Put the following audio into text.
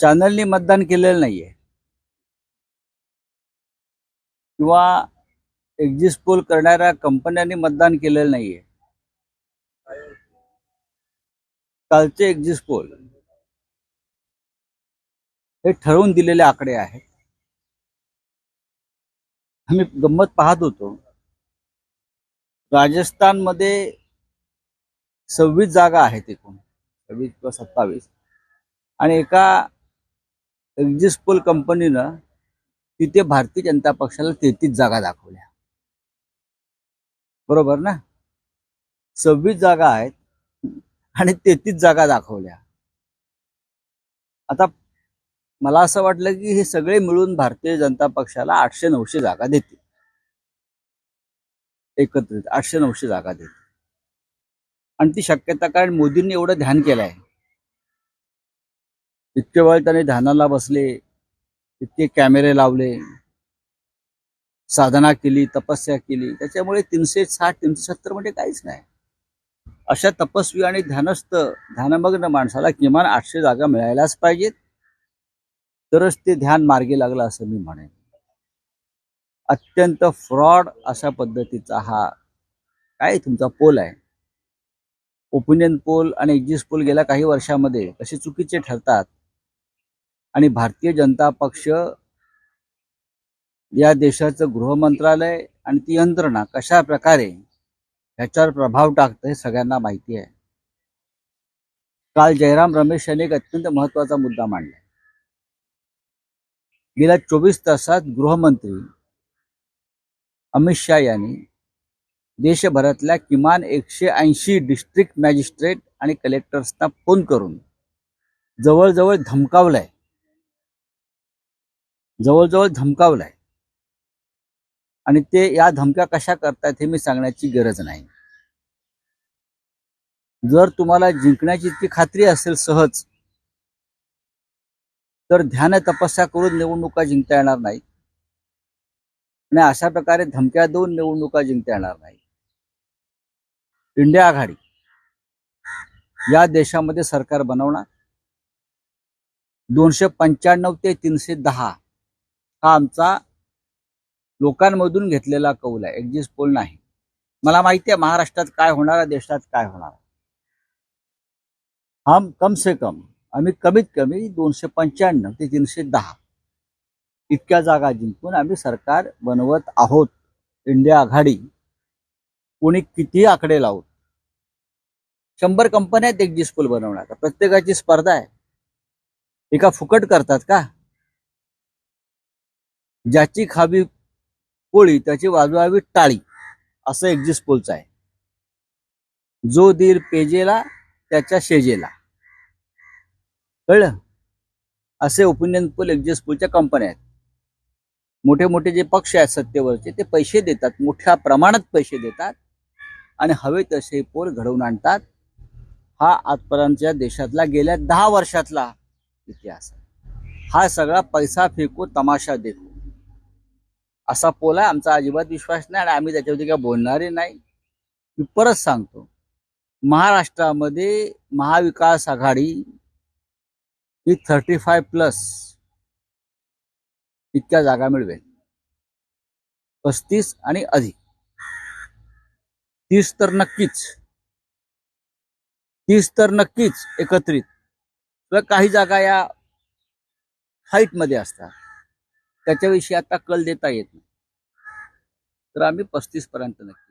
चॅनलनी मतदान केलेलं नाहीये. किंवा एक्झिस्ट पोल करणाऱ्या कंपन्यांनी मतदान केलेलं नाहीये. कालचे एक्झिस्ट पोल हे ठरवून दिलेले आकडे आहेत. आम्ही गंमत पाहत होतो. राजस्थानमध्ये सव्वीस जागा आहेत एकूण. सव्वीस किंवा सत्तावीस. आणि एका एक्झिस्ट पोल कंपनीनं तिथे भारतीय जनता पक्षाला तेहतीस जागा दाखवल्या. बरोबर ना? सव्वीस जागा आहेत आणि तेहतीस जागा दाखवल्या. आता मला असं वाटलं की हे सगळे मिळून भारतीय जनता पक्षाला आठशे नऊशे जागा देतील. एकत्रित आठशे नऊशे जागा देतील. आणि ती शक्यता कारण मोदींनी एवढं ध्यान केलं आहे इतके वेळ त्याने ध्यानाला बसले इतके कॅमेरे लावले साधना केली तपस्या केली. त्याच्यामुळे तीनशे साठ तीनशे सत्तर म्हणजे काहीच नाही. अशा तपस्वी आणि ध्यानस्थ ध्यानमग्न माणसाला किमान आठशे जागा मिळायलाच पाहिजेत. तरच ते ध्यान मार्गी लागलं असं मी म्हणेन. अत्यंत फ्रॉड अशा पद्धतीचा हा काय तुमचा पोल आहे? ओपिनियन पोल आणि एक्झिस्ट पोल गेल्या काही वर्षामध्ये कसे चुकीचे ठरतात? आणि भारतीय जनता पक्ष या देशाचं गृहमंत्रालय आणि ती यंत्रणा कशा प्रकारे ह्याच्यावर प्रभाव टाकतं हे सगळ्यांना माहिती आहे. काल जयराम रमेश यांनी एक अत्यंत महत्त्वाचा मुद्दा मांडला. गेल्या चोवीस तासात गृहमंत्री अमित शहा यांनी देशभरातल्या किमान एकशे ऐंशी डिस्ट्रिक्ट मॅजिस्ट्रेट आणि कलेक्टर्सना फोन करून जवळजवळ धमकावलंय जवळजवळ धमकावलंय. आणि ते या धमक्या कशा करतात हे मी सांगण्याची गरज नाही. जर तुम्हाला जिंकण्याची इतकी खात्री असेल सहज तर ध्यान तपस्या करून निवडणुका जिंकता येणार नाही आणि अशा प्रकारे धमक्या देऊन निवडणुका जिंकता येणार नाही इंडिया आघाडी. या देशामध्ये सरकार बनवणार. दोनशे पंच्याण्णव ते तीनशे दहा. हा आमचा लोकांमधून घेतलेला कौल आहे. एक्झिस्ट पोल नाही. मला माहिती आहे महाराष्ट्रात काय होणार देशात काय होणार हम कम से कम आम्ही कमीत कमी दोनशे पंच्याण्णव ते तीनशे दहा इतक्या जागा जिंकून आम्ही सरकार बनवत आहोत. इंडिया आघाडी कोणी किती आकडे लावून शंभर कंपन्या आहेत एक्झिस्ट पोल बनवणार प्रत्येकाची स्पर्धा आहे. एका फुकट करतात का? ज्याची खावी पोळी त्याची वाजवावी टाळी असं एक्झिस्ट पोलचं आहे. जो दीर पेजेला त्याच्या शेजेला. कळलं? असे ओपिनियन पोल एक्झिस्ट पोलच्या कंपन्या आहेत. मोठे मोठे जे पक्ष आहेत सत्तेवरचे ते पैसे देतात मोठ्या प्रमाणात पैसे देतात आणि हवे तसे पोल घडवून आणतात. हा आजपर्यंतच्या देशातला गेल्या दहा वर्षातला इतिहास आहे. हा सगळा पैसा फेको तमाशा देखो. असा पोल आहे आमचा अजिबात विश्वास नाही आणि आम्ही त्याच्यावरती काय बोलणारे नाही. मी परत सांगतो महाराष्ट्रामध्ये महाविकास आघाडी ही थर्टी फाय प्लस इतक्या जागा मिळवेल. पस्तीस आणि अधिक. तीस तर नक्कीच. तीस तर नक्कीच एकत्रित. किंवा काही जागा या हाईटमध्ये असतात. त्याच्याविषयी आता कल देता येत नाही. तर आम्ही पस्तीस पर्यंत नक्की